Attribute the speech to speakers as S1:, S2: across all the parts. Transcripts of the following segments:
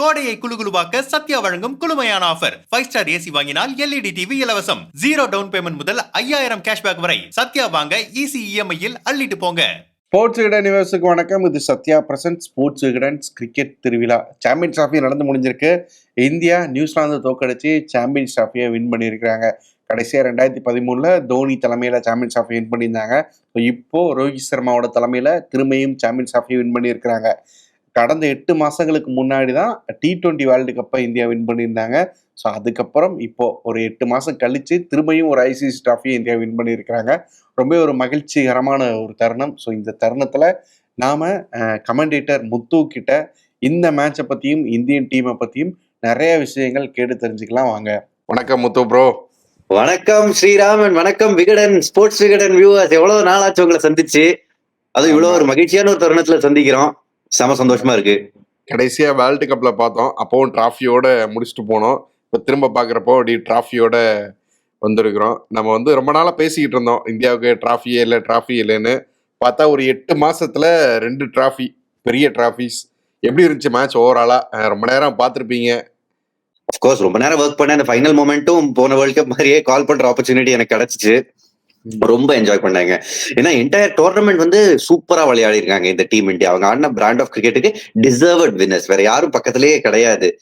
S1: கோடையை குழுகுழுவாக்க சத்யா வழங்கும் குளுமையான ஆஃபர் ஃபைவ் ஸ்டார் ஏசி வாங்கினால் எல்இடி டிவி இலவசம். ஜீரோ டவுன் பேமெண்ட் முதல் ஐயாயிரம் கேஷ்பேக் வரை. சத்யா வாங்க ஈஸி இஎம்ஐயில் அள்ளிட்டு போங்க.
S2: ஸ்போர்ட்ஸ் விகடன் நியூஸுக்கு வணக்கம். இது Sathya present sports Vikatan's cricket திருவிழா. சாம்பியன் டிராஃபி நடந்து முடிஞ்சிருக்கு. இந்தியா நியூசிலாந்து தோக்கடிச்சு சாம்பியன் டிராஃபியை வின் பண்ணியிருக்கிறாங்க. கடைசியாக ரெண்டாயிரத்தி பதிமூணில் தோனி தலைமையில் சாம்பியன்ஸ் டிராஃபி வின் பண்ணியிருந்தாங்க. ஸோ இப்போ ரோஹித் சர்மாவோட தலைமையில் திரும்பியும் சாம்பியன்ஸ் ட்ராஃபி வின் பண்ணியிருக்கிறாங்க. கடந்த எட்டு மாதங்களுக்கு முன்னாடி தான் டி டுவெண்ட்டி வேர்ல்டு கப்பை இந்தியா வின் பண்ணியிருந்தாங்க. ஸோ அதுக்கப்புறம் இப்போ ஒரு எட்டு மாதம் கழித்து திரும்பியும் ஒரு ஐசிசி ட்ராஃபியை இந்தியா வின் பண்ணியிருக்கிறாங்க. ரொம்ப ஒரு மகிழ்ச்சிகரமான ஒரு தருணம். ஸோ இந்த தருணத்தில் நாம் கமெண்டேட்டர் முத்து கிட்ட இந்த மேட்சை பற்றியும் இந்தியன் டீமை பற்றியும் நிறைய விஷயங்கள் கேட்டு தெரிஞ்சுக்கலாம் வாங்க. வணக்கம் முத்து ப்ரோ
S3: வணக்கம் ஸ்ரீராமன். வணக்கம் விகடன் ஸ்போர்ட்ஸ் விகடன் வியூவர்ஸ் எவ்வளவு நாள் ஆச்சு உங்களை சந்திச்சு? அது இவ்வளவு ஒரு மகிழ்ச்சியான ஒரு தருணத்துல சந்திக்கிறோம். செம சந்தோஷமா இருக்கு.
S2: கடைசியாக வேர்ல்டு கப்பில் பார்த்தோம். அப்போவும் ட்ராஃபியோட முடிச்சுட்டு போனோம். இப்போ திரும்ப பார்க்குறப்போ அப்படி ட்ராஃபியோட வந்திருக்கிறோம். நம்ம வந்து ரொம்ப நாளாக பேசிக்கிட்டு இருந்தோம். இந்தியாவுக்கு ட்ராஃபியே இல்லை ட்ராஃபி இல்லைன்னு. பார்த்தா ஒரு எட்டு மாசத்துல ரெண்டு ட்ராஃபி பெரிய ட்ராஃபிஸ். எப்படி இருந்துச்சு மேட்ச் ஓவராலாக ரொம்ப நேரம் பார்த்துருப்பீங்க.
S3: கோர்ஸ் ரொம்ப நேரம் ஒர்க் பண்ண அந்த ஃபைனல் மொமெண்ட்டும் போன வேர்ல்ட் கப் மாதிரியே கால் பண்ற ஆப்பர்ச்சுனிட்டி எனக்கு கிடைச்சிச்சு. ரொம்ப என்ஜாய் பண்ணாங்க. ஏன்னா என்டையர் டோர்னமெண்ட் வந்து சூப்பரா விளையாடி இருக்காங்க இந்த டீம் இந்தியா அவங்க ஆடின பிராண்ட் ஆஃப் கிரிக்கெட்டுக்கு டிசர்வட் வின்னர்ஸ் வேற யாரும் பக்கத்திலேயே கிடையாது.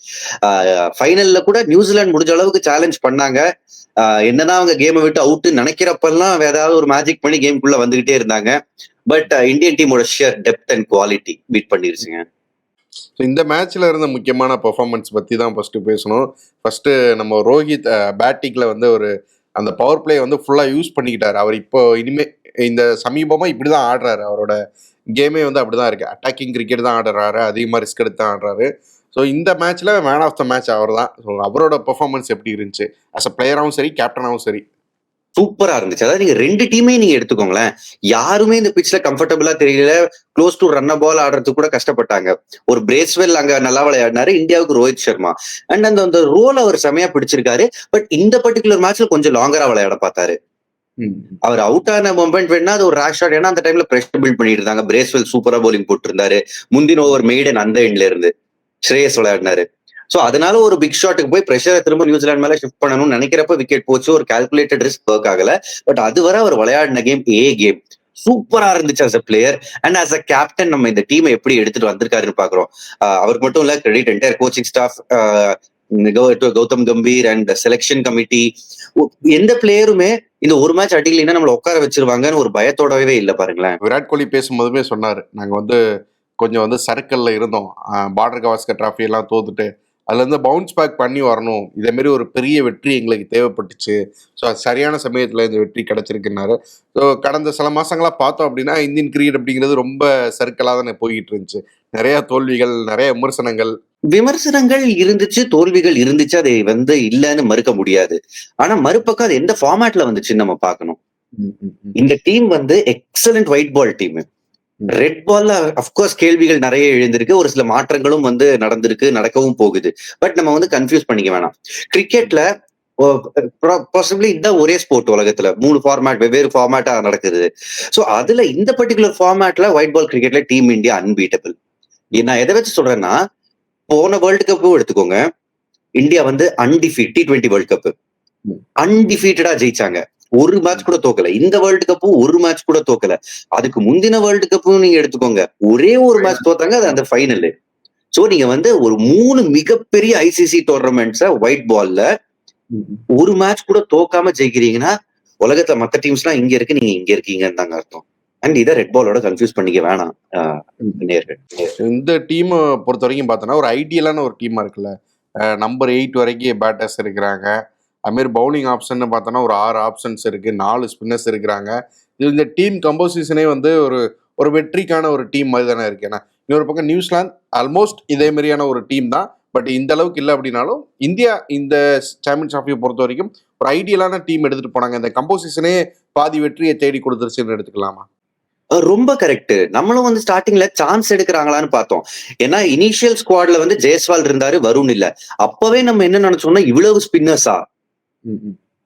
S3: ஃபைனல்ல கூட நியூசிலாந்து முடிஞ்ச அளவுக்கு சேலஞ்ச் பண்ணாங்க. ஆஹ் என்னதான் அவங்க கேமை விட்டு அவுட்டு நினைக்கிறப்பெல்லாம் வேற ஏதாவது ஒரு மேஜிக் பண்ணி கேம்குள்ள வந்துகிட்டே இருந்தாங்க. பட் இந்தியன் டீமோட sheer depth and quality beat பண்ணிருச்சுங்க.
S2: இந்த மேட்ச்ல இருந்த முக்கியமான பெர்ஃபார்மன்ஸ் பத்தி தான் ஃபர்ஸ்ட் பேசணும். ஃபர்ஸ்ட் நம்ம ரோஹித் பேட்டிங்ல வந்து ஒரு அந்த பவர் பிளே வந்து ஃபுல்லாக யூஸ் பண்ணிக்கிட்டார். அவர் இப்போ இனிமே இந்த சமீபமாக இப்படி தான் ஆடுறாரு. அவரோட கேமே வந்து அப்படி தான் இருக்குது அட்டாக்கிங் கிரிக்கெட் தான் ஆடுறாரு. அதிகமாக ரிஸ்க் எடுத்து தான் ஆடுறாரு. ஸோ இந்த மேட்ச்சில் மேன் ஆஃப் த மேட்ச் அவர் தான் ஸோ அவரோட பெர்ஃபார்மன்ஸ் எப்படி இருந்துச்சு? அஸ் அ பிளேயராகவும் சரி கேப்டனாகவும் சரி.
S3: சூப்பரா இருந்துச்சு. அதாவது நீங்க ரெண்டு டீமே நீங்க எடுத்துக்கோங்களேன். யாருமே இந்த பிச்ல கம்ஃபர்டபுளா தெரியல. க்ளோஸ் டு ரன் பால் ஆடுறதுக்கு கூட கஷ்டப்பட்டாங்க. ஒரு பிரேஸ்வெல் அங்க நல்லா விளையாடினாரு. இந்தியாவுக்கு ரோஹித் சர்மா. அண்ட் அந்த அந்த ரோல் அவர் செமையா பிடிச்சிருக்காரு. பட் இந்த பர்டிகுலர் மேட்ச்ல கொஞ்சம் லாங்கரா விளையாட பார்த்தாரு. அவர் அவுட் ஆன மொமெண்ட் வேணா அது ஒரு ரேஷ் ஷாட் ஏன்னா அந்த டைம்ல பிரஷர் பில்ட் பண்ணிட்டு இருந்தாங்க. பிரேஸ்வெல் சூப்பரா போலிங் போட்டிருந்தாரு. முந்தின ஓவர் மெய்டன் அந்த எண்ட்ல இருந்து. ஸ்ரேயஸ் விளையாடினாரு. ஸோ அதனால ஒரு பிக் ஷாட்டுக்கு போய் ப்ரெஷரை திரும்ப நியூசிலாந்து மேல ஷிஃப்ட் பண்ணணும்னு நினைக்கிறப்ப விக்கெட் போச்சு. ஒரு கால்குலேட்டட் ரிஸ்க் ஒர்க் ஆகல. பட் அதுவரை அவர் விளையாடின கேம் ஏ கேம் சூப்பரா இருந்துச்சு as a player and as a captain நம்ம இந்த டீமை எப்படி எடுத்துட்டு வந்திருக்காருன்னு பாக்குறோம் அவருக்கு மட்டும் இல்ல credit entire coaching staff Gautam Gambhir and selection committee எந்த பிளேயருமே இந்த ஒரு மேட்ச் அடிக்கலைன்னா நம்மள உட்கார வச்சிருவாங்கன்னு ஒரு பயத்தோடவே இல்ல பாருங்களேன்.
S2: விராட் கோலி பேசும்போதுமே சொன்னார். நாங்கள் வந்து கொஞ்சம் வந்து சர்க்கிளில் இருந்தோம். பார்டர் கவாஸ்கர் ட்ராஃபி எல்லாம் தோத்துட்டு அதுலேருந்து பவுன்ஸ் பேக் பண்ணி வரணும். இதே மாதிரி ஒரு பெரிய வெற்றி எங்களுக்கு தேவைப்பட்டுச்சு. ஸோ அது சரியான சமயத்தில் இந்த வெற்றி கிடைச்சிருக்குன்னாரு. ஸோ கடந்த சில மாசங்களா பார்த்தோம் அப்படின்னா இந்தியன் கிரிக்கெட் அப்படிங்கிறது ரொம்ப சர்க்கிளாக தானே போய்கிட்டு இருந்துச்சு. நிறைய தோல்விகள் நிறைய விமர்சனங்கள்.
S3: விமர்சனங்கள் இருந்துச்சு தோல்விகள் இருந்துச்சு. அதை வந்து இல்லைன்னு மறுக்க முடியாது. ஆனா மறுபக்கம் அது எந்த ஃபார்மேட்ல வந்துச்சுன்னு நம்ம பார்க்கணும். இந்த டீம் வந்து excellent white ball team red பால்ல அப்கோர்ஸ் கேள்விகள் நிறைய எழுந்திருக்கு. ஒரு சில மாற்றங்களும் வந்து நடந்திருக்கு நடக்கவும் போகுது. பட் நம்ம வந்து கன்ஃபியூஸ் பண்ணிக்க வேணாம். கிரிக்கெட்ல பாசிபிளி இதுதான் ஒரே ஸ்போர்ட் உலகத்துல. மூணு ஃபார்மேட் வெவ்வேறு ஃபார்மேட்டா நடக்குது. சோ அதுல இந்த பர்டிகுலர் ஃபார்மேட்ல ஒயிட் பால் கிரிக்கெட்ல டீம் இந்தியா அன்பீட்டபிள் நான் எதை வச்சு சொல்றேன்னா போன வேர்ல்டு கப்பும் எடுத்துக்கோங்க. இந்தியா வந்து undefeated T twenty world cup அன்டிஃபீட்டடா ஜெயிச்சாங்க. ஒரு மேட்ச் கூட தோக்கல. இந்த வேர்ல்டு கப்பும் ஒரு மேட்ச் கூட தோக்கல. அதுக்கு முந்தின வேர்ல்டு கப்பும் நீங்க எடுத்துக்கோங்க. ஒரே ஒரு மேட்ச் தோத்தாங்க அது அந்த ஃபைனல் சோ நீங்க வந்து ஒரு மூணு மிகப்பெரிய ஐசிசி டோர்னமெண்ட்ஸ ஒயிட் பால்ல ஒரு மேட்ச் கூட தோக்காம ஜெயிக்கிறீங்கன்னா உலகத்துல மத்த டீம்ஸ் எல்லாம் இங்க இருக்கு நீங்க இங்க இருக்கீங்கன்னு தாங்க அர்த்தம். அண்ட் இதை ரெட் பாலோட கன்ஃபியூஸ் பண்ணிக்க வேணாம் நேர்கள்.
S2: இந்த டீமை பொறுத்த வரைக்கும் பார்த்தோன்னா ஒரு ஐடியலான ஒரு டீமாக இருக்குல்ல. நம்பர் எயிட் வரைக்கும் பேட்டர்ஸ் இருக்கிறாங்க. அதுமாரி பவுலிங் ஆப்ஷன் பார்த்தோன்னா ஒரு ஆறு ஆப்ஷன்ஸ் இருக்கு நாலு ஸ்பின்னர்ஸ் இருக்கிறாங்க. இது இந்த டீம் கம்போசிஷனே வந்து ஒரு ஒரு வெற்றிக்கான ஒரு டீம் மாதிரி தானே இருக்கு. ஏன்னா இன்னொரு பக்கம் நியூசிலாந்து ஆல்மோஸ்ட் இதே மாதிரியான ஒரு டீம் தான். பட் இந்த அளவுக்கு இல்லை அப்படின்னாலும் இந்தியா இந்த சாம்பியன்ஸ் ட்ராஃபியை பொறுத்த வரைக்கும் ஒரு ஐடியலான டீம் எடுத்துட்டு போனாங்க. இந்த கம்போசிஷனே பாதி வெற்றியை தேடி கொடுத்துருச்சுன்னு எடுத்துக்கலாமா?
S3: ரொம்ப கரெக்ட் நம்மளும் வந்து ஸ்டார்டிங்ல சான்ஸ் எடுக்கிறாங்களான்னு பார்த்தோம். ஏன்னா இனிஷியல் ஸ்குவாட்ல வந்து ஜெயஸ்வால் இருந்தாரு வருண் இல்ல. அப்பவே நம்ம என்ன நினைச்சோம்னா இவ்வளவு ஸ்பின்னர்ஸா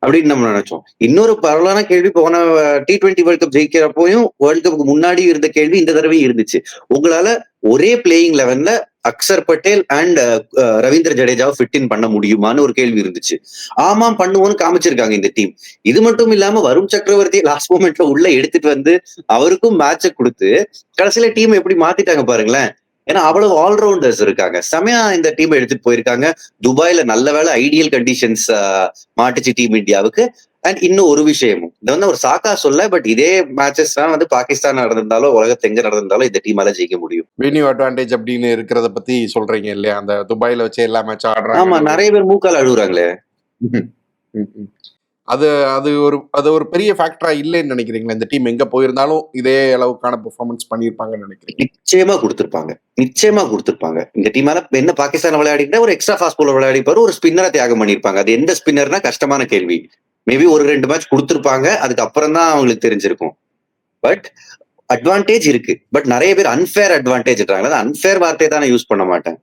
S3: அப்படின்னு நம்ம நினைச்சோம். இன்னொரு பரவலான கேள்வி போன டி டுவெண்ட்டி வேர்ல்ட் கப் ஜெயிக்கிறப்பையும் வேர்ல்ட் கப்புக்கு முன்னாடி இருந்த கேள்வி இந்த தடவையும் இருந்துச்சு. உங்களால ஒரே பிளேயிங் லெவன்ல அக்சர் பட்டேல் அண்ட் ரவீந்திர ஜடேஜாவை ஃபிட் இன் பண்ண முடியுமான்னு ஒரு கேள்வி இருந்துச்சு. ஆமாம் பண்ணுவோம்னு காமிச்சிருக்காங்க இந்த டீம் இது மட்டும் இல்லாம வருண் சக்கரவர்த்தி லாஸ்ட் மூமெண்ட்ல உள்ள எடுத்துட்டு வந்து அவருக்கும் மேட்சை கொடுத்து கடைசியில டீம் எப்படி மாத்திட்டாங்க பாருங்களேன். ஏன்னா அவ்வளவு ஆல்ரவுண்டர்ஸ் இருக்காங்க. செமையா இந்த டீம் எடுத்துட்டு போயிருக்காங்க. துபாயில நல்ல வேலை ஐடியல் கண்டிஷன்ஸ் மாட்டுச்சு டீம் இந்தியாவுக்கு. அண்ட் இன்னும் ஒரு விஷயமும். இது வந்து ஒரு சாக்கா சொல்ல பட் இதே மேட்சஸ் தான் வந்து பாகிஸ்தான் நடந்திருந்தாலும் உலகத்துல எங்க நடந்திருந்தாலும் இந்த டீமால ஜெயிக்க முடியும்.
S2: வென்யூ அட்வான்டேஜ் அப்படின்னு இருக்கிறத பத்தி சொல்றீங்க இல்லையா? அந்த துபாயில வச்சு எல்லா மேட்ச்
S3: ஆமா
S2: ஆடுறாங்க
S3: நிறைய பேர் மூக்கால் அழுகுறாங்களே.
S2: அது அது ஒரு அது ஒரு பெரிய ஃபேக்டரா இல்லைன்னு நினைக்கிறீங்களா? இந்த டீம் எங்க போயிருந்தாலும் இதே அளவுக்கான பெர்ஃபார்மன்ஸ் பண்ணியிருப்பாங்கன்னு நினைக்கிறீங்க?
S3: நிச்சயமா கொடுத்துருப்பாங்க. நிச்சயமா கொடுத்துருப்பாங்க. இந்த டீமால என்ன பாகிஸ்தான் விளையாடிட்டா ஒரு எக்ஸ்ட்ரா ஃபாஸ்ட் பால் விளையாடிப்பாரு ஒரு ஸ்பின்னரை தியாகம் பண்ணிருப்பாங்க அது எந்த ஸ்பின்னர்னா கஷ்டமான கேள்வி. மேபி ஒரு ரெண்டு மேட்ச் கொடுத்திருப்பாங்க அதுக்கப்புறம் தான் அவங்களுக்கு தெரிஞ்சிருக்கும். பட் அட்வான்டேஜ் இருக்கு. பட் நிறைய பேர் அன்ஃபேர் அட்வான்டேஜ் அன்ஃபேர் வார்த்தையை தான் யூஸ் பண்ண மாட்டேன்.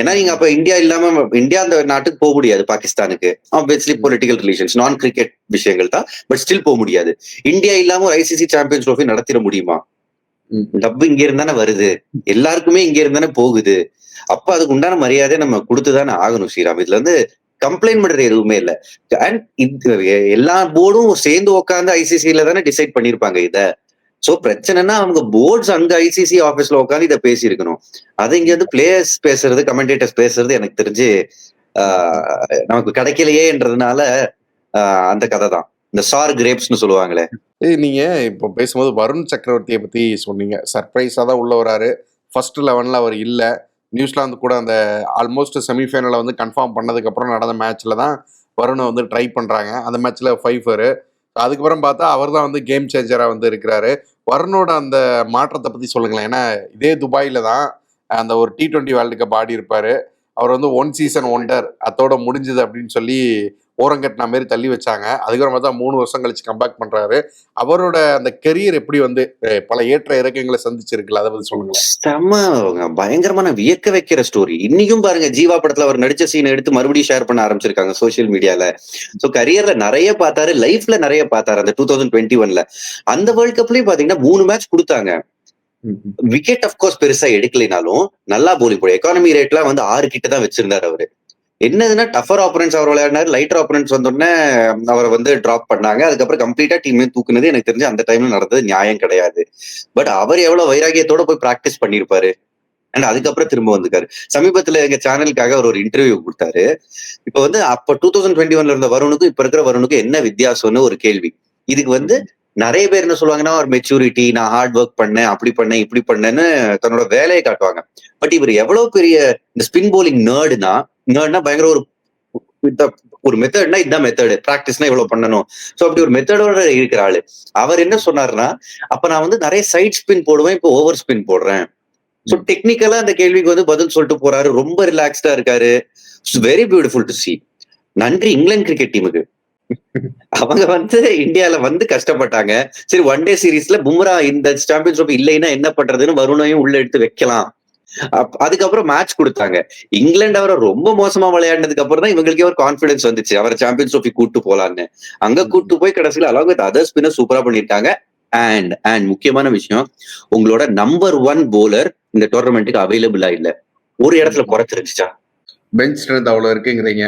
S3: ஏன்னா நீங்க அப்ப இந்தியா இல்லாம இந்தியா அந்த நாட்டுக்கு போக முடியாது பாகிஸ்தானுக்கு. ஆப்வியஸ்லி பொலிட்டிக்கல் ரிலேஷன்ஸ் நான் கிரிக்கெட் விஷயங்கள் தான் பட் ஸ்டில் போக முடியாது. இந்தியா இல்லாம ஒரு ஐசிசி சாம்பியன்ஸ் ட்ரோஃபி நடத்திட முடியுமா? டப்பு இங்க இருந்தானே வருது. எல்லாருக்குமே இங்க இருந்தானே போகுது. அப்ப அதுக்கு உண்டான மரியாதை நம்ம கொடுத்துதானே ஆகணும் ஸ்ரீராம். இதுல வந்து கம்ப்ளைண்ட் பண்றது எதுவுமே இல்ல. அண்ட் எல்லா போர்டும் சேர்ந்து உட்காந்து ஐசிசியில தானே டிசைட் பண்ணிருப்பாங்க இத. சோ பிரச்சனைனா அவங்க போர்ட்ஸ் அங்க ஐசிசி ஆபீஸ்ல உட்காந்து இதை பேசியிருக்கணும். அது இங்க வந்து பிளேயர்ஸ் பேசுறது கமெண்டேட்டர்ஸ் பேசுறது எனக்கு தெரிஞ்சு நமக்கு கிடைக்கலையேன்றதுனால அந்த கதை தான். இந்த சார் கிரேப்ஸ்னு சொல்லுவாங்களே.
S2: நீங்க இப்போ பேசும்போது வருண் சக்கரவர்த்தியை பத்தி சொன்னீங்க. சர்ப்ரைஸா தான் உள்ள வராரு. ஃபர்ஸ்ட் லெவன்ல அவர் இல்ல. நியூசிலாந்து கூட அந்த ஆல்மோஸ்ட் செமிஃபைனலை வந்து கன்ஃபார்ம் பண்ணதுக்கு அப்புறம் நடந்த மேட்ச்ல தான் வருணை வந்து ட்ரை பண்றாங்க. அந்த மேட்ச்ல ஃபைவ் அதுக்கப்புறம் பார்த்தா அவர் தான் வந்து கேம் சேஞ்சராக வந்து இருக்கிறாரு. வருணோட அந்த மாற்றத்தை பற்றி சொல்லுங்களேன். ஏன்னா இதே துபாயில் தான் அந்த ஒரு டி டுவெண்ட்டி வேர்ல்டு கப் ஆடி இருப்பார். அவர் வந்து ஒன் சீசன் ஒண்டர் அத்தோட முடிஞ்சது அப்படின்னு சொல்லி ஓரங்கட்டின மாதிரி தள்ளி வச்சாங்க. அதுக்கப்புறம் பார்த்தா மூணு வருஷம் கழிச்சு கம்பேக் பண்றாரு. அவரோட அந்த கெரியர் எப்படி வந்து பல ஏற்ற இறக்கங்களை சந்திச்சிருக்குல்ல? அதை பத்தி சொல்லுங்களேன்.
S3: செம்ம பயங்கரமான வியக்க வைக்கிற ஸ்டோரி இன்னைக்கும் பாருங்க ஜீவா படத்துல அவர் நடிச்ச சீன் எடுத்து மறுபடியும் ஷேர் பண்ண ஆரம்பிச்சிருக்காங்க சோஷியல் மீடியால சோ கரியர்ல நிறைய பார்த்தாரு லைஃப்ல நிறைய பார்த்தாரு அந்த டூ தௌசண்ட் டுவெண்ட்டி ஒன்ல அந்த வேர்ல்ட் கப்லயும் பாத்தீங்கன்னா மூணு மேட்ச் கொடுத்தாங்க. விக்கெட் அப்கோர்ஸ் பெருசா எடுக்கலைனாலும் நல்லா போலிங் போடு. எக்கானமி ரேட்லாம் வந்து ஆறு கிட்ட தான் வச்சிருந்தாரு அவரு. என்னதுன்னா டஃபர் ஆப்பரன்ஸ் அவர் விளையாடினார் லைட்டர் ஆப்பரன்ஸ் வந்தோடனே அவரை வந்து டிராப் பண்ணாங்க. அதுக்கப்புறம் கம்ப்ளீட்டா டீமே தூக்குனது. எனக்கு தெரிஞ்சு அந்த டைம்ல நடந்தது நியாயம் கிடையாது. பட் அவர் எவ்வளவு வைராகியத்தோட போய் பிராக்டிஸ் பண்ணிருப்பாரு அண்ட் அதுக்கப்புறம் திரும்ப வந்துக்காரு சமீபத்துல எங்க சேனலுக்காக அவர் ஒரு இன்டர்வியூ கொடுத்தாரு. இப்ப வந்து அப்ப டூ தௌசண்ட் டுவெண்ட்டி ஒன்ல இருந்த வருணுக்கும் இப்ப இருக்கிற வருணுக்கும் என்ன வித்தியாசம்னு ஒரு கேள்வி. இதுக்கு வந்து நிறைய பேர் என்ன சொல்லுவாங்கன்னா ஒரு மெச்சூரிட்டி நான் ஹார்ட் ஒர்க் பண்ணேன் அப்படி பண்ணேன் இப்படி பண்ணேன்னு தன்னோட வேலையை காட்டுவாங்க. பட் இவர் எவ்வளவு பெரிய இந்த ஸ்பின் போலிங் நேர்டுனா நேர்ட்னா பயங்கர ஒரு ஒரு மெத்தட்னா இதுதான் மெத்தடு பிராக்டிஸ்னா இவ்வளவு பண்ணணும். சோ அப்படி ஒரு மெத்தடோட இருக்கிற ஆளு. அவர் என்ன சொன்னாருன்னா அப்ப நான் வந்து நிறைய சைட் ஸ்பின் போடுவேன் இப்போ ஓவர் ஸ்பின் போடுறேன். சோ டெக்னிக்கலா அந்த கேள்விக்கு வந்து பதில் சொல்லிட்டு போறாரு. ரொம்ப ரிலாக்ஸ்டா இருக்காரு. Very beautiful to see. நன்றி இங்கிலாந்து கிரிக்கெட் டீமுக்கு அவங்க வந்து இந்தியால வந்து கஷ்டப்பட்டாங்க. சரி ஒன் டே சீரீஸ்ல பும்ரா இந்த சாம்பியன்ஸ் இல்லைன்னா என்ன பண்றதுன்னு வருணையும் உள்ள எடுத்து வைக்கலாம். அதுக்கப்புறம் மேட்ச் கொடுத்தாங்க. இங்கிலாந்து அவரை ரொம்ப மோசமா விளையாடினதுக்கு அப்புறம் தான் இவங்களுக்கே ஒரு கான்பிடன்ஸ் வந்துச்சு. அவரை சாம்பியன்ஸ் ட்ரோபி கூட்டு போலான்னு. அங்க கூட்டு போய் கடைசியில அலாங் வித் அதர் ஸ்பின்னர் சூப்பரா பண்ணிட்டாங்க அண்ட் அண்ட் முக்கியமான விஷயம் உங்களோட நம்பர் ஒன் போலர் இந்த டோர்னமெண்ட்டுக்கு அவைலபிளா இல்ல. ஒரு இடத்துல குறைச்சிருந்துச்சா?
S2: பெஞ்ச் ஸ்ட்ரென்த் அவ்வளவு இருக்குங்கிறீங்க.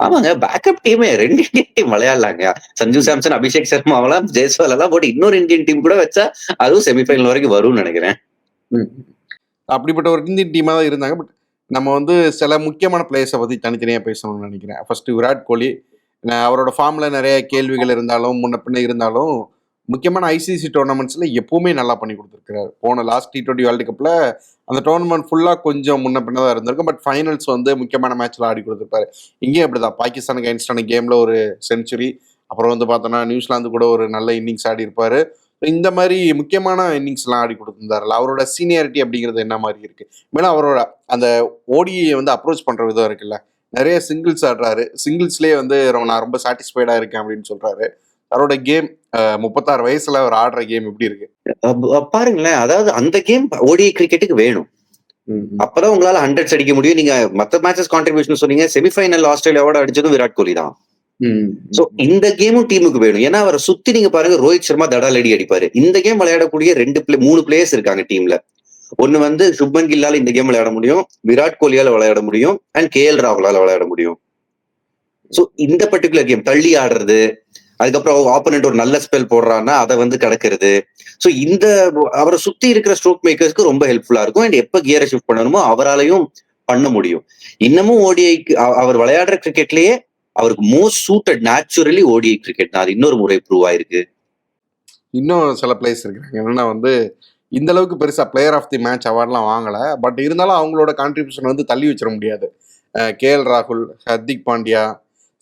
S3: ஆமாங்க பேக்கப் டீமே ரெண்டு இந்தியன் டீம் விளையாடலாங்க. சஞ்சு சாம்சன் அபிஷேக் சர்மா அவெல்லாம் ஜெய்ஸ்வால் எல்லாம் போட்டு இன்னொரு இந்தியன் டீம் கூட வச்சா அதுவும் செமிஃபைனல் வரைக்கும் வரும்னு நினைக்கிறேன்.
S2: அப்படிப்பட்ட ஒரு இந்தியன் டீமாக தான் இருந்தாங்க. பட் நம்ம வந்து சில முக்கியமான பிளேயர்ஸை பற்றி தனித்தனியாக பேசணும்னு நினைக்கிறேன். ஃபஸ்ட்டு விராட் கோலி அவரோட ஃபார்மில் நிறைய கேள்விகள் இருந்தாலும் முன்ன பின்ன இருந்தாலும் முக்கியமான ஐசிசி டோர்னமெண்ட்ஸில் எப்பவுமே நல்லா பண்ணி கொடுத்துருக்காரு போன லாஸ்ட் டி டுவெண்ட்டி வேர்ல்டு கப்பில் அந்த டோர்னமெண்ட் ஃபுல்லாக கொஞ்சம் முன்ன பின்ன தான் இருந்திருக்கும். பட் ஃபைனல்ஸ் வந்து முக்கியமான மேட்ச்சில் ஆடி கொடுத்துருப்பாரு. இங்கேயும் அப்படிதான். பாகிஸ்தானுக்கு ஐன்ஸ்டான கேமில் ஒரு செஞ்சுரி அப்புறம் வந்து பார்த்தோன்னா நியூசிலாந்து கூட ஒரு நல்ல இன்னிங்ஸ் ஆடி இருப்பார். இந்த மாதிரி முக்கியமான இன்னிங்ஸ்லாம் ஆடி கொடுத்துருந்தாருல அவரோட சீனியாரிட்டி அப்படிங்கிறது என்ன மாதிரி இருக்கு? மேலும் அவரோட அந்த ஓடியை வந்து அப்ரோச் பண்ற விதம் இருக்குல்ல. நிறைய சிங்கிள்ஸ் ஆடுறாரு. சிங்கிள்ஸ்லேயே வந்து நான் ரொம்ப சாட்டிஸ்ஃபைடா இருக்கேன் அப்படின்னு சொல்றாரு. அவரோட கேம் முப்பத்தாறு வயசுல அவர் ஆடுற கேம் எப்படி இருக்கு?
S3: பாருங்களேன். அதாவது அந்த கேம் ஓடிஐ கிரிக்கெட்டுக்கு வேணும். அப்பதான் உங்களால ஹண்ட்ரட்ஸ் அடிக்க முடியும். நீங்க மத்த மேட்சஸ் கான்ட்ரிபியூஷன் சொன்னீங்க. செமிஃபைனல் ஆஸ்திரேலியாவோட அடிச்சதும் விராட் கோலி தான். சோ இந்த கேமும் டீமுக்கு வேணும். ஏன்னா அவரை சுத்தி நீங்க பாருங்க ரோஹித் சர்மா தடாலடி அடிப்பாரு. இந்த கேம் விளையாடக்கூடிய ரெண்டு பிளே மூணு பிளேயர்ஸ் இருக்காங்க டீம்ல ஒண்ணு வந்து சுப்மன் கில்லால இந்த கேம் விளையாட முடியும். விராட் கோலியால விளையாட முடியும். அண்ட் கே எல் ராகுலால விளையாட முடியும். சோ இந்த பர்டிகுலர் கேம் தள்ளி ஆடுறது அதுக்கப்புறம் ஆப்போனண்ட் ஒரு நல்ல ஸ்பெல் போடுறான்னா அதை வந்து கடக்கிறது. சோ இந்த அவரை சுத்தி இருக்கிற ஸ்ட்ரோக் மேக்கர்ஸ்க்கு ரொம்ப ஹெல்ப்ஃபுல்லா இருக்கும். அண்ட் எப்ப கியரை ஷிஃப்ட் பண்ணணுமோ அவராலையும் பண்ண முடியும். இன்னமும் ஓடிஐக்கு அவர் விளையாடுற கிரிக்கெட்லயே அவருக்கு most suited naturally ODI cricket அது இன்னொரு முறை ப்ரூவ் ஆயிருக்கு.
S2: இன்னும் சில பிளேயர்ஸ் இருக்கிறாங்க. என்னன்னா வந்து இந்த அளவுக்கு பெருசா பிளேயர் ஆஃப் தி மேட்ச் அவார்ட்லாம் வாங்கல. பட் இருந்தாலும் அவங்களோட கான்ட்ரிபியூஷன் வந்து தள்ளி வச்சிட முடியாது. கே எல் ராகுல் ஹர்திக் பாண்டியா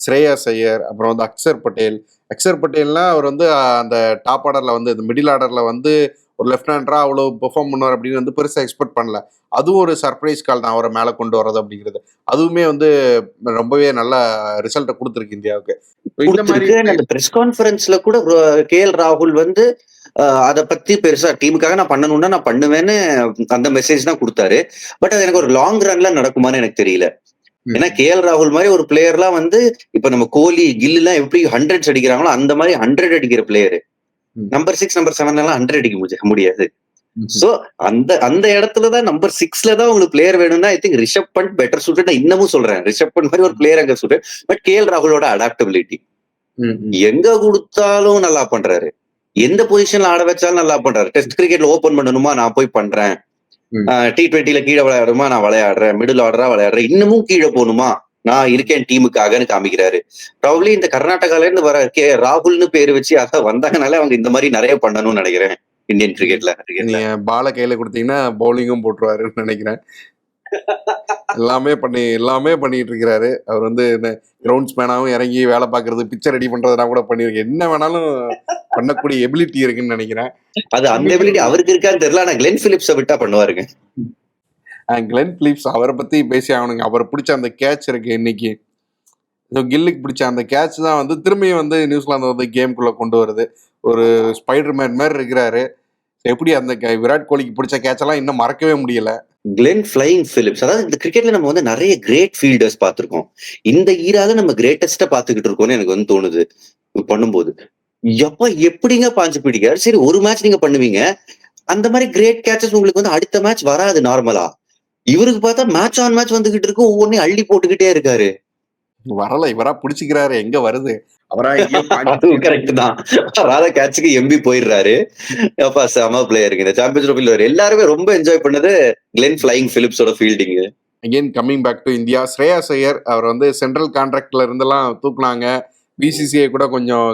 S2: ஸ்ரேயா சையர் அப்புறம் வந்து அக்சர் பட்டேல். அக்சர் பட்டேல்னா அவர் வந்து அந்த டாப் ஆர்டரில் வந்து இந்த மிடில் ஆர்டரில் வந்து ஒரு லெஃப்ட் ஹேண்டரா அவ்வளோ பெர்ஃபார்ம் பண்ணுவார் அப்படின்னு வந்து பெருசா எக்ஸ்பெக்ட் பண்ணல. அதுவும் ஒரு சர்ப்ரைஸ் கால் தான் அவரை மேலே கொண்டு வர்றது அப்படிங்கிறது. அதுவுமே வந்து ரொம்பவே நல்ல ரிசல்ட்டை கொடுத்துருக்கு இந்தியாவுக்கு. இந்த மாதிரி
S3: பிரஸ் கான்ஃபரன்ஸ்ல கூட கே எல் ராகுல் வந்து அத பத்தி பெருசா டீமுக்காக நான் பண்ணணும்னா நான் பண்ணுவேன்னு அந்த மெசேஜ் தான் கொடுத்தாரு. பட் அது எனக்கு ஒரு லாங் ரன்ல நடக்குமான்னு எனக்கு தெரியல. ஏன்னா கே எல் ராகுல் மாதிரி ஒரு பிளேயர்லாம் வந்து இப்ப நம்ம கோலி கில் எல்லாம் எப்படி ஹண்ட்ரட்ஸ் அடிக்கிறாங்களோ அந்த மாதிரி ஹண்ட்ரட் அடிக்கிற player. Number six number seven எல்லாம் ஹண்ட்ரட் அடிக்க முடிய- முடியாது. சோ அந்த அந்த இடத்துலதான் நம்பர் சிக்ஸ்ல தான் உங்களுக்கு பிளேயர் வேணும்னா I think Rishabh Pant better suited இன்னமும் சொல்றேன். ரிஷப் பண்ட் மாதிரி ஒரு பிளேயர் அங்க சூட்டட் பட் கே எல் ராகுலோட அடாப்டபிலிட்டி. எங்க கொடுத்தாலும் நல்லா பண்றாரு. எந்த பொசிஷன்ல ஆட வச்சாலும் நல்லா பண்றாரு. டெஸ்ட் கிரிக்கெட்ல ஓபன் பண்ணணுமா நான் போய் பண்றேன். டி டுவெண்ட்டில கீழே விளையாடுமா நான் விளையாடுறேன். மிடில் ஆர்டரா விளையாடுறேன். இன்னமும் கீழே போகணுமா? நான் இருக்கேன் டீமுக்காகன்னு காமிக்கிறாரு. ப்ராப்ளி இந்த கர்நாடகால இருந்து வர கே ராகுல்னு பேரு வச்சு அதான் வந்தாங்கனால அவங்க இந்த மாதிரி நிறைய பண்ணணும்னு நினைக்கிறேன். இந்தியன் கிரிக்கெட்ல
S2: நீங்க பாலை கையில கொடுத்தீங்கன்னா பவுலிங்கும் போட்டுருவாருன்னு நினைக்கிறேன். எல்லாமே பண்ணி எல்லாமே பண்ணிட்டு இருக்கிறாரு. அவர் வந்து கிரவுண்ட்ஸ் மேனாவும் இறங்கி வேலை பார்க்கறது பிக்சர் ரெடி பண்றதுனா கூட பண்ணிருக்கு என்ன வேணாலும் பண்ணக்கூடிய எபிலிட்டி இருக்குன்னு நினைக்கிறேன்.
S3: அது அந்த எபிலிட்டி அவருக்கு இருக்கான்னு தெரியல ஆனா கிளென் பிலிப்ஸை விட்டா பண்ணுவாருங்க.
S2: கிளென் பிலிப்ஸ் அவரை பற்றி பேசி ஆகணுங்க. அவர் பிடிச்ச அந்த கேட்ச் இருக்குது இன்னைக்கு. கில்லுக்கு பிடிச்ச அந்த கேட்ச் தான் வந்து திரும்பியும் வந்து நியூசிலாந்து வந்து கேம்குள்ளே கொண்டு வருது. ஒரு ஸ்பைடர் மேன் மாதிரி இருக்கிறாரு. எப்படி அந்த விராட் கோலிக்கு பிடிச்ச கேட்ச் எல்லாம் இன்னும் மறக்கவே முடியல.
S3: கிளென் ஃபிளைங் பிலிப்ஸ் அதாவது இந்த கிரிக்கெட்ல நம்ம வந்து நிறைய கிரேட் ஃபீல்டர்ஸ் பார்த்துருக்கோம். இந்த ஈரால நம்ம கிரேட்டஸ்டா பாத்துக்கிட்டு இருக்கோம்னு எனக்கு வந்து தோணுது. பண்ணும்போது. எப்ப எப்படிங்க பாஞ்சு பிடிக்காரு சரி ஒரு மேட்ச் நீங்க பண்ணுவீங்க. அந்த மாதிரி கிரேட் கேச்சஸ் உங்களுக்கு வந்து அடுத்த மேட்ச் வராது நார்மலா இவருக்கு பார்த்தா மேட்ச் ஆன் மேட்ச் வந்துகிட்டு இருக்கு ஒவ்வொன்றையும் அள்ளி போட்டுக்கிட்டே இருக்காரு.
S2: வரல இவரா பிடிச்சிக்கிறாரு எங்க வருது? அவரா
S3: கரெக்ட் தான். ராதா கேட்சுக்கு எம்பி போயிடுறாரு. அப்பா செம பிளேயருங்க இந்த சாம்பியன்ஸ் ட்ரோஃபில எல்லாருமே ரொம்ப என்ஜாய் பண்ணது Glenn flying பிலிப்ஸோட fielding
S2: again coming back to India Shreya Iyer அவர் வந்து சென்ட்ரல் கான்ட்ராக்ட்ல இருந்தெல்லாம் தூக்குனாங்க. பிசிசிஐ கூட கொஞ்சம்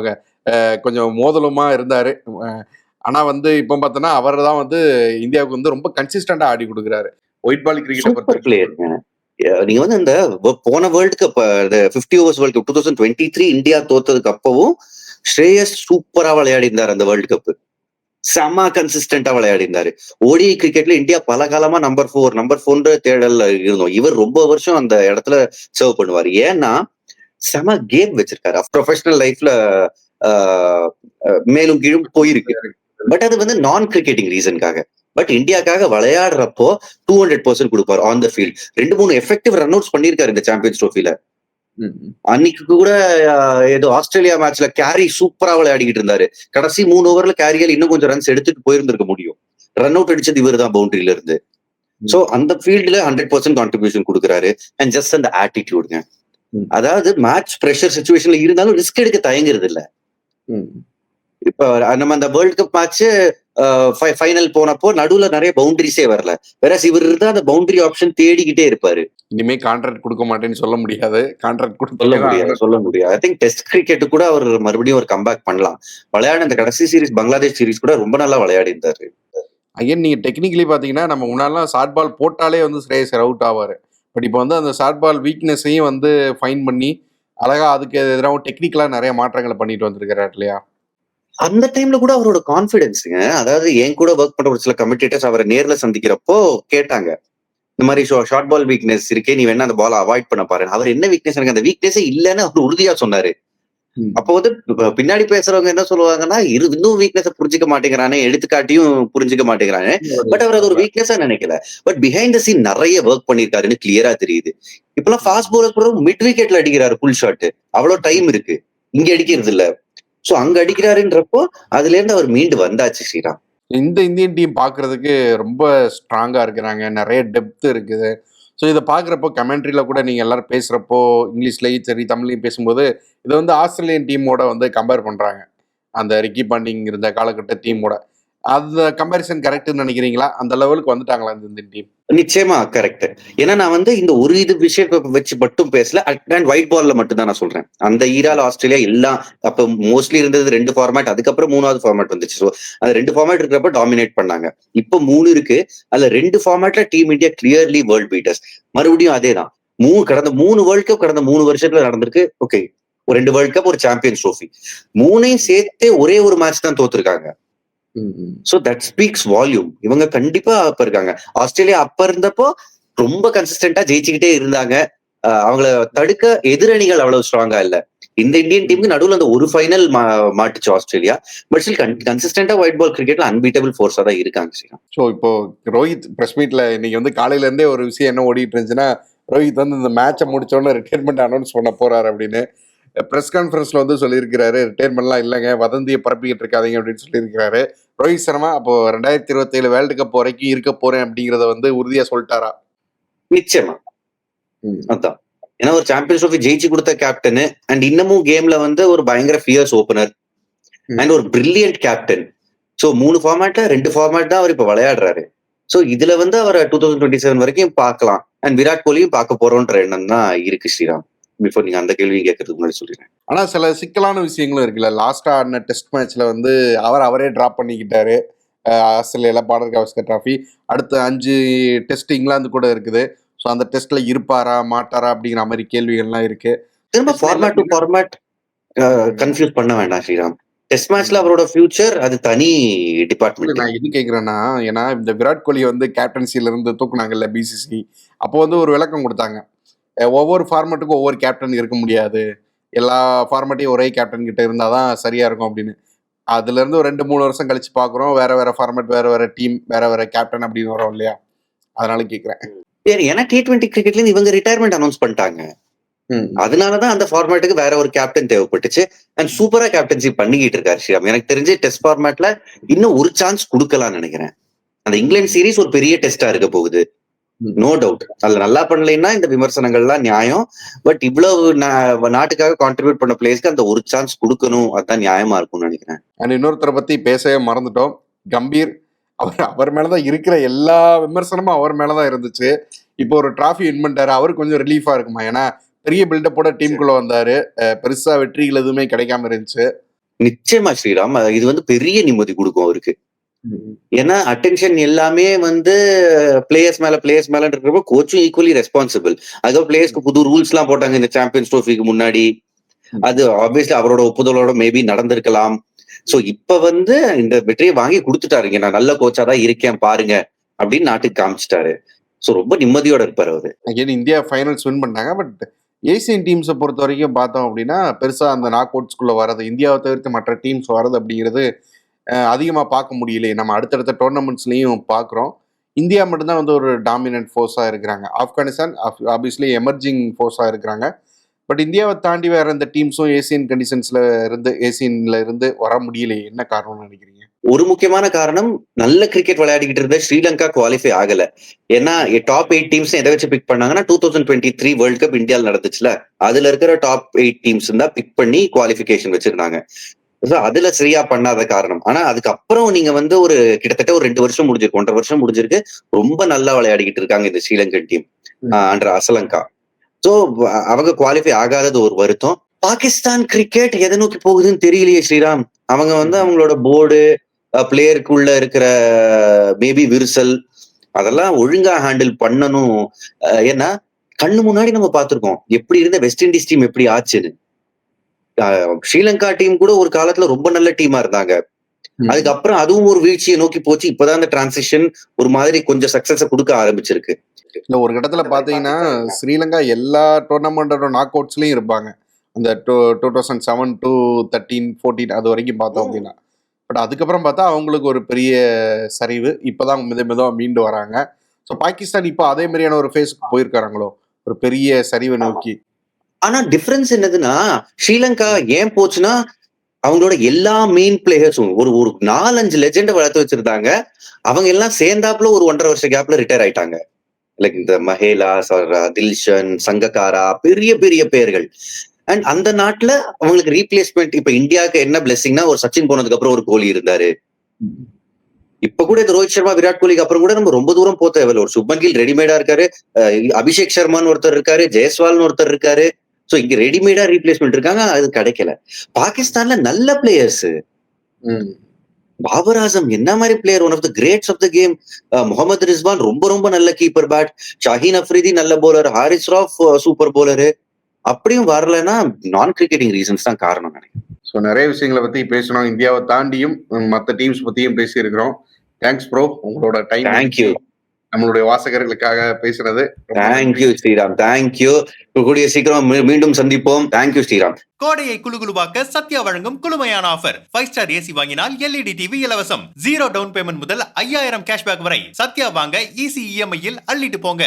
S2: கொஞ்சம் மோதலுமா இருந்தாரு. ஆனா வந்து இப்போ பார்த்தோன்னா அவர் தான் வந்து இந்தியாவுக்கு வந்து ரொம்ப கன்சிஸ்டண்டா ஆடி கொடுக்குறாரு. ஒயிட் பால் கிரிக்கெட்
S3: நீங்க வந்து அந்த வ- போன world cup fifty overs world cup two thousand twenty three India தோத்ததுக்கு அப்பவும் ஸ்ரேயஸ் சூப்பரா விளையாடி இருந்தார் அந்த வேர்ல்டு கப் செம கன்சிஸ்டன்டா விளையாடி இருந்தாரு ஓடிஐ கிரிக்கெட்ல இந்தியா பல காலமா நம்பர் ஃபோர் நம்பர் ஃபோர்ன்ற தேடல்ல இருந்தோம். இவர் ரொம்ப வருஷம் அந்த இடத்துல சர்வ் பண்ணுவார். ஏன்னா செம கேம் வச்சிருக்காரு. ப்ரொஃபஷனல் லைஃப்ல மேலும் கீழும் போயிருக்கு. பட் அது வந்து நான் கிரிக்கெட்டிங் ரீசனுக்காக பட் இந்தியாக்காக விளையாடுறப்போ டூ ஹண்ட்ரட் பர்சன்ட் கொடுப்பாரு ஆன் த ஃபீல்ட் ரெண்டு மூணு எஃபெக்டிவ் ரன் அவுட்ஸ் பண்ணிருக்காரு இந்த சாம்பியன்ஸ் ட்ரோஃபில அன்னைக்கு கூட ஏதோ ஆஸ்திரேலியா மேட்ச்ல கேரி சூப்பரா விளையாடிக்கிட்டு இருந்தாரு. கடைசி மூணு ஓவர்ல கேரியால் இன்னும் கொஞ்சம் ரன்ஸ் எடுத்துட்டு போயிருந்திருக்க முடியும். ரன் அவுட் அடிச்சது இவர் தான் பவுண்டரியில இருந்து. சோ அந்த ஃபீல்ட்ல ஹண்ட்ரட் பர்சன்ட் கான்ட்ரிபியூஷன் கொடுக்குறாரு. அண்ட் ஜஸ்ட் அந்த ஆட்டிடியூடுங்க
S2: ம்.
S3: அதாவது மேட்ச் ப்ரெஷர் சுச்சுவேஷன்ல இருந்தாலும் ரிஸ்க் எடுக்க தயங்குறது இல்ல. இப்ப நம்ம அந்த வேர்ல்ட் கப் மேட்ச் ஃபைனல் போனப்போ நடுவுல நிறைய பவுண்டரிஸே வரல. வேற இவர் இருந்தா அந்த பவுண்டரி ஆப்ஷன் தேடிக்கிட்டே இருப்பாரு.
S2: இனிமே கான்ட்ராக்ட் கொடுக்க மாட்டேன்னு சொல்ல முடியாது. கான்ட்ராக்ட்
S3: சொல்ல முடியாது சொல்ல முடியாது. ஐ திங்க் டெஸ்ட் கிரிக்கெட் கூட அவர் மறுபடியும் ஒரு கம்பேக் பண்ணலாம். விளையாட அந்த கடைசி சீரிஸ் பங்களாதேஷ் சீரிஸ் கூட ரொம்ப நல்லா விளையாடி இருந்தாரு
S2: அகைன் நீங்க டெக்னிக்கலி பாத்தீங்கன்னா நம்ம முன்னாடிலாம் ஷார்ட் பால் போட்டாலே வந்து ஸ்ரேயஸ் அவுட் ஆவாரு. பட் இப்போ வந்து அந்த ஷார்ட் பால் வீக்னஸையும் வந்து ஃபைன் பண்ணி அழகா அதுக்கு எதிராக டெக்னிக்கலா நிறைய மாற்றங்களை பண்ணிட்டு வந்திருக்கிறார் இல்லையா?
S3: அந்த டைம்ல கூட அவரோட கான்பிடன்ஸுங்க அதாவது என் கூட ஒர்க் பண்ற ஒரு சில கமிட்டேட்டர்ஸ் அவரை நேர்ல சந்திக்கிறப்போ கேட்டாங்க இந்த மாதிரி ஷார்ட் பால் வீக்னஸ் இருக்கே நீ வேணா அந்த பால் அவாய்ட் பண்ண பாரு. அவர் என்ன வீக்னஸ் எனக்கு அந்த வீக்னஸே இல்லைன்னு அவர் உறுதியா சொன்னாரு. அப்போ வந்து பின்னாடி பேசுறவங்க என்ன சொல்லுவாங்கன்னா இரு இன்னும் வீக்னஸ் புரிஞ்சுக்க மாட்டேங்கிறானே எடுத்துக்காட்டியும் புரிஞ்சுக்க மாட்டேங்கிறானே. பட் அவர் அது ஒரு வீக்னஸா நினைக்கல. பட் பிஹைண்ட் த சீன் நிறைய ஒர்க் பண்ணிருக்காருன்னு கிளியரா தெரியுது. இப்பெல்லாம் ஃபாஸ்ட் பவுலர் கூட மிட் விக்கெட்ல அடிக்கிறாரு ஃபுல் ஷாட் அவ்வளவு டைம் இருக்கு. இங்க அடிக்கிறது இல்ல சோ அங்க அடிக்கிறாருன்றப்போ அதுல இருந்து அவர் மீண்டு வந்தாச்சு ஸ்ரீராம்.
S2: இந்த இந்தியன் டீம் பார்க்கறதுக்கு ரொம்ப ஸ்ட்ராங்கா இருக்கிறாங்க. நிறைய டெப்த் இருக்குது. ஸோ இதை பார்க்குறப்போ கமெண்ட்ரியில் கூட நீங்கள் எல்லாரும் பேசுகிறப்போ இங்கிலீஷ்லேயும் சரி தமிழ்லையும் பேசும்போது இதை வந்து ஆஸ்திரேலியன் டீமோட வந்து கம்பேர் பண்ணுறாங்க அந்த ரிக்கி பாண்டிங் இருந்த காலகட்ட டீமோட அந்த கம்பேரிசன் கரெக்ட்னு நினைக்கிறீங்களா? அந்த லெவலுக்கு வந்துட்டாங்களா இந்த டீம்
S3: நிச்சயமா கரெக்ட் ஏன்னா நான் வந்து இந்த ஒரு இது விஷயத்தை வச்சு மட்டும் பேசல அண்ட் ஒயிட் பால்ல மட்டும் தான் நான் சொல்றேன். அந்த ஈரால ஆஸ்திரேலியா எல்லாம் அப்ப மோஸ்ட்லி இருந்தது ரெண்டு ஃபார்மேட் அதுக்கப்புறம் மூணாவது ஃபார்மேட் வந்துச்சு. ஸோ அந்த ரெண்டு ஃபார்மேட் இருக்கிறப்ப டாமினேட் பண்ணாங்க. இப்போ மூணு இருக்கு. அதுல ரெண்டு ஃபார்மேட்ல team India clearly world beaters மறுபடியும் அதே தான் மூணு கடந்த மூணு வேர்ல்ட் கப் கடந்த மூணு வருஷத்துல நடந்திருக்கு. ஓகே ஒரு ரெண்டு வேர்ல்ட் கப் ஒரு சாம்பியன்ஸ் ட்ரோஃபி மூணையும் சேர்த்தே ஒரே ஒரு மேட்ச் தான் தோத்துருக்காங்க. சோ தட் ஸ்பீக்ஸ் வால்யூம் இவங்க கண்டிப்பா அப்ப இருக்காங்க. ஆஸ்திரேலியா அப்ப இருந்தப்போ ரொம்ப கன்சிஸ்டன்டா ஜெயிச்சுக்கிட்டே இருந்தாங்க. அவங்கள தடுக்க எதிரணிகள் அவ்வளவு ஸ்ட்ராங்கா இல்ல. இந்த இந்தியன் டீமுக்கு நடுவுல அந்த ஒரு ஃபைனல் மாட்டுச்சு ஆஸ்திரேலியா. பட் ஸ்டில் கன்சிஸ்டன்டா ஒயிட் பால் கிரிக்கெட்ல அன்பீட்டபிள் ஃபோர்ஸா தான் இருக்காங்க
S2: ஸோ இப்போ ரோஹித் பிரஸ் மீட்ல இன்னைக்கு வந்து காலையில இருந்தே ஒரு விஷயம் என்ன ஓடிட்டு இருந்துச்சுன்னா ரோஹித் வந்து இந்த மேட்சை முடிச்சோடனே ரிட்டைர்மெண்ட் அனௌன்ஸ் பண்ண போறாரு அப்படின்னு. பிரஸ் கான்ஃபரன்ஸ்ல வந்து சொல்லியிருக்கிறாரு ரிட்டையர்மெண்ட்லாம் இல்லைங்க வதந்தியை பரப்பிக்கிட்டு இருக்காதீங்க அப்படின்னு சொல்லியிருக்கிறாரு. ரோஹித் சர்மா அப்போ ரெண்டாயிரத்தி இருபத்தி ஏழு வேர்ல்டு கப் வரைக்கும் இருக்க போறேன் அப்படிங்கறத வந்து உறுதியா சொல்லிட்டாரா?
S3: நிச்சயமா அதான். ஏன்னா ஒரு சாம்பியன்ஸ் ட்ரோஃபி ஜெயிச்சு கொடுத்த கேப்டன் அண்ட் இன்னமும் கேம்ல வந்து ஒரு பயங்கர ஃபியர்ஸ் ஓப்பனர். அண்ட் ஒரு பிரில்லியன்ட் கேப்டன் சோ மூணு ஃபார்மேட்ல ரெண்டு ஃபார்மேட் தான் அவர் இப்ப விளையாடுறாரு. சோ இதுல வந்து அவர் டூ தௌசண்ட் டுவெண்ட்டி செவன் வரைக்கும் பார்க்கலாம். அண்ட் விராட் கோலியும் பார்க்க போறோன்ற எண்ணம் தான் இருக்கு ஸ்ரீராம். பிஃபோர் நீங்க அந்த கேள்வியும் கேட்கறதுக்கு முன்னாடி சொல்லிடுறேன்.
S2: ஆனா சில சிக்கலான விஷயங்களும் இருக்குல்ல. லாஸ்டா ஆடின டெஸ்ட் மேட்ச்ல வந்து அவர் அவரே டிராப் பண்ணிக்கிட்டாரு. ஆஸ்திரேலியால பார்டர் கவஸ்கர் டிராஃபி அடுத்த அஞ்சு டெஸ்ட் இங்கிலாந்து கூட இருக்குது. ஸோ அந்த டெஸ்ட்ல இருப்பாரா மாட்டாரா அப்படிங்கிற மாதிரி கேள்விகள்லாம் இருக்கு.
S3: திரும்ப ஃபார்மேட் டு ஃபார்மேட் கன்ஃபியூஸ் பண்ண வேண்டாம் ஸ்ரீராம். டெஸ்ட் மேட்ச்ல அவரோட ஃபியூச்சர் அது தனி டிபார்ட்மெண்ட்
S2: நான் இது கேக்குறேன்னா ஏன்னா இந்த விராட் கோலி வந்து கேப்டன்சில இருந்து தூக்குனாங்கல்ல பிசிசி அப்போ வந்து ஒரு விளக்கம் கொடுத்தாங்க. ஒவ்வொரு ஃபார்மேட்டுக்கும் ஒவ்வொரு கேப்டன் இருக்க முடியாது. எல்லா ஃபார்மேட்டையும் ஒரே கேப்டன் கிட்ட இருந்தாதான் சரியா இருக்கும் அப்படின்னு. அதுல இருந்து ஒரு ரெண்டு மூணு வருஷம் கழிச்சு பாக்குறோம். வேற வேற ஃபார்மேட் வேற வேற டீம் வேற வேற கேப்டன் அப்படின்னு வரோம் இல்லையா? அதனால கேக்குறேன்.
S3: ஏன்னா டி டுவெண்ட்டி கிரிக்கெட்ல இருந்து இவங்க ரிட்டையர்மெண்ட் அனௌன்ஸ் பண்ணிட்டாங்க. அதனாலதான் அந்த ஃபார்மேட்டுக்கு வேற ஒரு கேப்டன் தேவைப்பட்டுச்சு. அண்ட் சூப்பரா கேப்டன்சி பண்ணிக்கிட்டு இருக்காரு ஸ்ரீராம். எனக்கு தெரிஞ்சு டெஸ்ட் ஃபார்மேட்ல இன்னும் ஒரு சான்ஸ் கொடுக்கலாம்னு நினைக்கிறேன். அந்த இங்கிலாந்து சீரிஸ் ஒரு பெரிய டெஸ்டா இருக்க போகுது. நோ டவுட் அதுல நல்லா பண்ணலைன்னா இந்த விமர்சனங்கள்லாம் நியாயம். பட் இவ்வளவு நாட்டுக்காக கான்ட்ரிபியூட் பண்ண பிளேஸ்க்கு அந்த ஒரு சான்ஸ் கொடுக்கணும். அதுதான் நியாயமா இருக்கும்னு நினைக்கிறேன்.
S2: அண்ட் இன்னொருத்தரை பத்தி பேசவே மறந்துட்டோம். கம்பீர் அவர் அவர் மேலதான் இருக்கிற எல்லா விமர்சனமும் அவர் மேலதான் இருந்துச்சு. இப்போ ஒரு டிராஃபி வின் பண்ணிட்டாரு. அவர் கொஞ்சம் ரிலீஃபா இருக்குமா? ஏன்னா பெரிய பில்டப்போட டீமுக்குள்ள வந்தாரு. பெருசா வெற்றிகள் எதுவுமே கிடைக்காம இருந்துச்சு.
S3: நிச்சயமா ஸ்ரீராம். இது வந்து பெரிய நிம்மதி கொடுக்கும் அவருக்கு. ஏன்னா அட்டென்ஷன் எல்லாமே வந்து பிளேயர்ஸ் மேல பிளேயர்ஸ் மேல இருக்கிறப்ப கோச்சும் ஈக்குவலி ரெஸ்பான்சிபிள் அதுக்கப்புறம் பிளேயர்ஸ்க்கு புது ரூல்ஸ் எல்லாம் போட்டாங்க இந்த சாம்பியன்ஸ் ட்ரோஃபிக்கு முன்னாடி. அது ஆப்வியஸ்லி அவரோட ஒப்புதலோட மேபி நடந்திருக்கலாம். சோ இப்ப வந்து இந்த வெற்றியை வாங்கி கொடுத்துட்டாருங்க நான் நல்ல கோச்சா தான் இருக்கேன் பாருங்க அப்படின்னு நாட்டுக்கு காமிச்சிட்டாரு. சோ ரொம்ப நிம்மதியோட இருப்பாரு அவரு.
S2: அகைன் இந்தியா ஃபைனல்ஸ் வின் பண்ணாங்க பட் ஏசியன் டீம்ஸை பொறுத்த வரைக்கும் பார்த்தோம் அப்படின்னா பெருசா அந்த நாக் அவுட்ஸ்குள்ள வர்றது இந்தியாவை தவிர்த்து மற்ற டீம்ஸ் வர்றது அப்படிங்கிறது அதிகமாக பார்க்க முடியலையே. நம்ம அடுத்தடுத்த டோர்னமெண்ட்ஸ்லையும் பார்க்குறோம். இந்தியா மட்டும்தான் வந்து ஒரு டாமினன்ட் ஃபோர்ஸாக இருக்கிறாங்க. ஆப்கானிஸ்தான் ஆப்வியஸ்லி எமர்ஜிங் ஃபோர்ஸாக இருக்கிறாங்க. பட் இந்தியாவை தாண்டி வேற இந்த டீம்ஸும் ஏசியன் கண்டிஷன்ஸ்ல இருந்து ஏசியன்ல இருந்து வர முடியலையே. என்ன காரணம்னு நினைக்கிறீங்க?
S3: ஒரு முக்கியமான காரணம் நல்ல கிரிக்கெட் விளையாடிக்கிட்டு இருந்த ஸ்ரீலங்கா குவாலிஃபை ஆகல. ஏன்னா டாப் எயிட் டீம்ஸ் எதை வச்சு பிக் பண்ணாங்கன்னா two thousand twenty three world cup இந்தியாவில் நடந்துச்சுல. அதுல இருக்கிற டாப் எயிட் டீம்ஸ் தான் பிக் பண்ணி குவாலிஃபிகேஷன் வச்சிருந்தாங்க. அதுல சரியா பண்ணாத காரணம். ஆனா அதுக்கப்புறம் நீங்க வந்து ஒரு கிட்டத்தட்ட ஒரு ரெண்டு வருஷம் முடிஞ்சிருக்கு. ஒன்றரை வருஷம் முடிஞ்சிருக்கு. ரொம்ப நல்லா விளையாடிக்கிட்டு இருக்காங்க இந்த ஸ்ரீலங்கன் டீம் அன்ற அசலங்கா. சோ அவங்க குவாலிஃபை ஆகாதது ஒரு வருத்தம். பாகிஸ்தான் கிரிக்கெட் எதை நோக்கி போகுதுன்னு தெரியலையே ஸ்ரீராம். அவங்க வந்து அவங்களோட போர்டு பிளேயருக்குள்ள இருக்கிற மேபி விரிசல் அதெல்லாம் ஒழுங்கா ஹேண்டில் பண்ணணும். ஏன்னா கண்ணு முன்னாடி நம்ம பார்த்திருக்கோம். எப்படி இருந்த வெஸ்ட் இண்டீஸ் டீம் எப்படி ஆச்சுன்னு. ஸ்ரீலங்கா டீம் கூட ஒரு காலத்துல ரொம்ப நல்ல டீமா இருந்தாங்க. அதுக்கப்புறம் அதுவும் ஒரு வீழ்ச்சியை நோக்கி போச்சு. இப்பதான் அந்த டிரான்சிஷன் ஒரு மாதிரி கொஞ்சம் சக்சஸ கொடுக்க ஆரம்பிச்சிருக்கு.
S2: இல்ல ஒரு கட்டத்துல பாத்தீங்கன்னா ஸ்ரீலங்கா எல்லா டோர்னமெண்டோட நாக் அவுட்ஸ்லயும் இருப்பாங்க. அந்த two two thousand seven two thirteen fourteen அது வரைக்கும் பார்த்தோம் அப்படின்னா. பட் அதுக்கப்புறம் பார்த்தா அவங்களுக்கு ஒரு பெரிய சரிவு. இப்பதான் மித மிதமா மீண்டு வராங்க. ஸோ பாகிஸ்தான் இப்போ அதே மாதிரியான ஒரு ஃபேஸ்க்கு போயிருக்காங்களோ? ஒரு பெரிய சரிவை நோக்கி.
S3: ஆனா டிஃபரன்ஸ் என்னதுன்னா ஸ்ரீலங்கா ஏன் போச்சுன்னா அவங்களோட எல்லா மெயின் பிளேயர்ஸும் ஒரு ஒரு நாலஞ்சு லெஜெண்டை வளர்த்து வச்சிருந்தாங்க. அவங்க எல்லாம் சேர்ந்தாப்புல ஒரு ஒன்றரை வருஷ கேப்ல ரிட்டையர் ஆயிட்டாங்க. லைக் இந்த மஹேலா ச- தில்ஷன் சங்ககாரா பெரிய பெரிய பேர்கள். அண்ட் அந்த நாட்டுல அவங்களுக்கு ரீப்ளேஸ்மெண்ட் இப்ப இந்தியாவுக்கு என்ன பிளெஸிங்னா ஒரு சச்சின் போனதுக்கு அப்புறம் ஒரு கோலி இருந்தாரு. இப்ப கூட இந்த ரோஹித் சர்மா விராட் கோலிக்கு அப்புறம் கூட நம்ம ரொம்ப தூரம் போக தேவையில்ல. ஒரு சுப்மன் கில் ரெடிமேடா இருக்காரு. அபிஷேக் சர்மான்னு ஒருத்தர் இருக்காரு. ஜெயஸ்வால்னு ஒருத்தர் இருக்காரு. சோ இங்க ரெடிமேடா ரீப்ளேஸ்மெண்ட் இருக்காங்க அது கிடைக்கல. பாகிஸ்தான்ல நல்ல பிளேயர்ஸ்
S2: ம்.
S3: பாபர் ஆசம் என்ன மாதிரி player one of the greats of the game Mohammad Rizwan ரொம்ப ரொம்ப நல்ல கீப்பர் பேட் ஷாஹீன் அஃப்ரிதி நல்ல bowler Haris Rauf super bowler அப்படியும் வரலன்னா நான் கிரிக்கெட்டிங் ரீசன்ஸ் தான் காரணம் நினைக்கிறேன்.
S2: ஸோ நிறைய விஷயங்களை பத்தி பேசணும் இந்தியாவை தாண்டியும் ம், மத்த டீம்ஸ் பத்தியும் பேசியிருக்கிறோம். தேங்க்ஸ் ப்ரோ உங்களோட டைம்
S3: தேங்க்யூ
S2: நம்மளுடைய வாசகர்களுக்காக நன்றி.
S3: தேங்க்யூ ஸ்ரீராம். தேங்க்யூ கூடிய சீக்கிரம் மீண்டும் சந்திப்போம். Thank you Sriram.
S1: கோடையை குளுகுளுவாக்க சத்யா வழங்கும் குளுமையான ஆஃபர் ஃபைவ் ஸ்டார் ஏசி வாங்கினால் எல்இடி டிவி இலவசம். ஜீரோ டவுன் பேமெண்ட் முதல் ஐயாயிரம் கேஷ்பேக் வரை சத்யா வாங்க ஈஸி இஎம்ஐயில் அள்ளிட்டு போங்க.